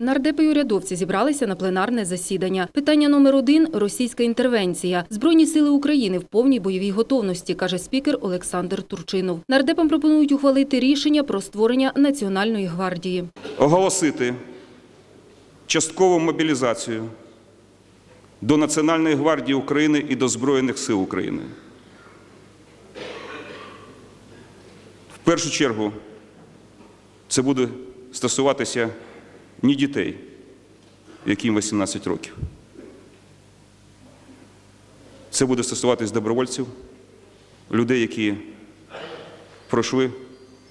Нардепи й урядовці зібралися на пленарне засідання. Питання номер один – російська інтервенція. Збройні сили України в повній бойовій готовності, каже спікер Олександр Турчинов. Нардепам пропонують ухвалити рішення про створення Національної гвардії. оголосити часткову мобілізацію до Національної гвардії України і до Збройних сил України. В першу чергу це буде стосуватися не дітей, яким 18 років. Це буде стосуватись добровольців, людей, які пройшли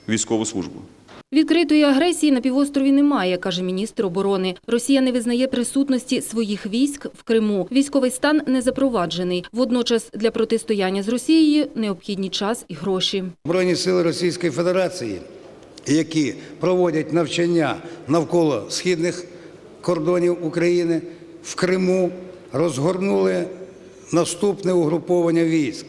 військову службу. Відкритої агресії на півострові немає, каже міністр оборони. Росія не визнає присутності своїх військ в Криму. Військовий стан не запроваджений. Водночас для протистояння з Росією необхідні час і гроші. Збройні сили Російської Федерації, які проводять навчання навколо східних кордонів України в Криму, розгорнули наступне угруповання військ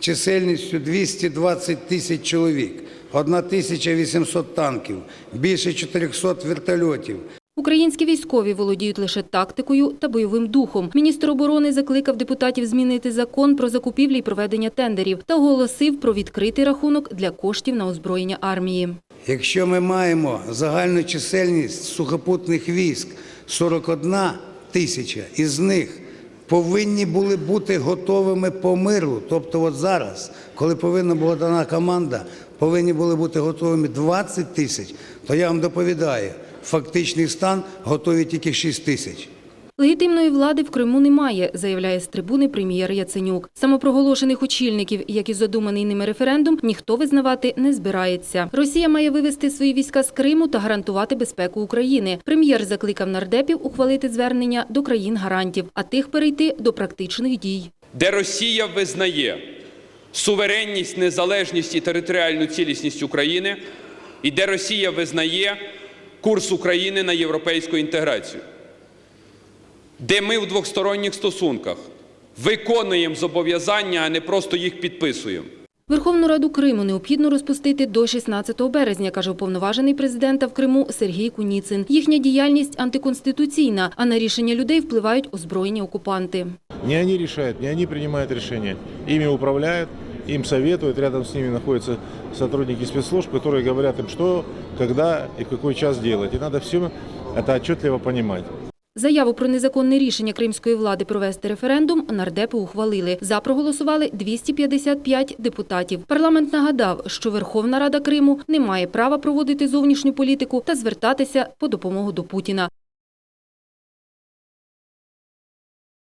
чисельністю 220 тисяч чоловік, 1800 танків, більше 400 вертольотів, Українські військові володіють лише тактикою та бойовим духом. Міністр оборони закликав депутатів змінити закон про закупівлі і проведення тендерів та оголосив про відкритий рахунок для коштів на озброєння армії. Якщо ми маємо загальну чисельність сухопутних військ 41 тисяча, із них повинні були бути готовими по миру. Тобто, от зараз, коли повинна була дана команда, повинні були бути готовими 20 тисяч, то я вам доповідаю, фактичний стан готові тільки 6 тисяч. Легітимної влади в Криму немає, заявляє з трибуни прем'єр Яценюк. Самопроголошених очільників, як і задуманий ними референдум, ніхто визнавати не збирається. Росія має вивести свої війська з Криму та гарантувати безпеку України. Прем'єр закликав нардепів ухвалити звернення до країн-гарантів, а тих перейти до практичних дій. де Росія визнає суверенність, незалежність і територіальну цілісність України, і де Росія визнає курс України на європейську інтеграцію, де ми в двосторонніх стосунках виконуємо зобов'язання, а не просто їх підписуємо. Верховну Раду Криму необхідно розпустити до 16 березня, каже уповноважений президента в Криму Сергій Куніцин. Їхня діяльність антиконституційна, а на рішення людей впливають озброєні окупанти. Не они решают, не они принимают решения. Ими управляют, им советуют, рядом с ними находятся сотрудники спецслужб, которые говорят им, что, когда и в какой час делать. И надо все это отчетливо понимать. Заяву про незаконне рішення кримської влади провести референдум нардепи ухвалили. За проголосували 255 депутатів. Парламент нагадав, що Верховна Рада Криму не має права проводити зовнішню політику та звертатися по допомогу до Путіна.